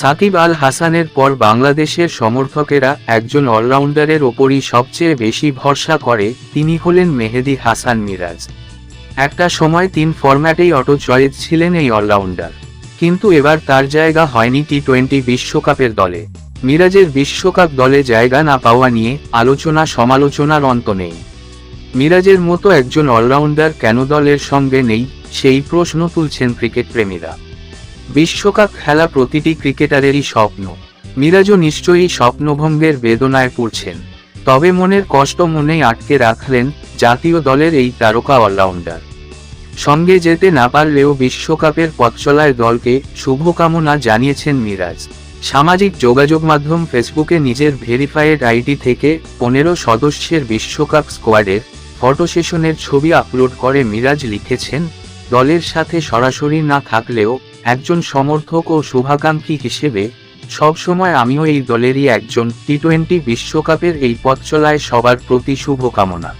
সাকিব আল হাসানের পর বাংলাদেশের সমর্থকেরা একজন অলরাউন্ডারের ওপরই সবচেয়ে বেশি ভরসা করে, তিনি হলেন মেহেদি হাসান মিরাজ। একটা সময় তিন ফরম্যাটেই অটো চয়েস ছিলেন এই অলরাউন্ডার। কিন্তু এবার তার জায়গা হয়নি টি টোয়েন্টি বিশ্বকাপের দলে। মিরাজের বিশ্বকাপ দলে জায়গা না পাওয়া নিয়ে আলোচনা সমালোচনার অন্ত নেই। মিরাজের মতো একজন অলরাউন্ডার কেন দলের সঙ্গে নেই, সেই প্রশ্ন তুলছেন ক্রিকেট প্রেমীরা। বিশ্বকাপ খেলা প্রতিটি ক্রিকেটারেরই স্বপ্ন। মিরাজও নিশ্চয়ই স্বপ্নভঙ্গের বেদনায় পড়ছেন। তবে মনের কষ্ট মনেই আটকে রাখলেন জাতীয় দলের এই তারকা অলরাউন্ডার। সঙ্গে যেতে না পারলেও বিশ্বকাপের পথচলায় দলকে শুভকামনা জানিয়েছেন মিরাজ। সামাজিক যোগাযোগ মাধ্যম ফেসবুকে নিজের ভেরিফাইড আইডি থেকে পনেরো সদস্যের বিশ্বকাপ স্কোয়াডের ফটো সেশনের ছবি আপলোড করে মিরাজ লিখেছেন দলের সাথে সরাসরি না থাকলেও একজন সমর্থক ও শুভাকাঙ্ক্ষী হিসেবে, সবসময় আমিও এই দলেরই একজন টি টোয়েন্টি বিশ্বকাপের এই পথ চলায় সবার প্রতি শুভকামনা।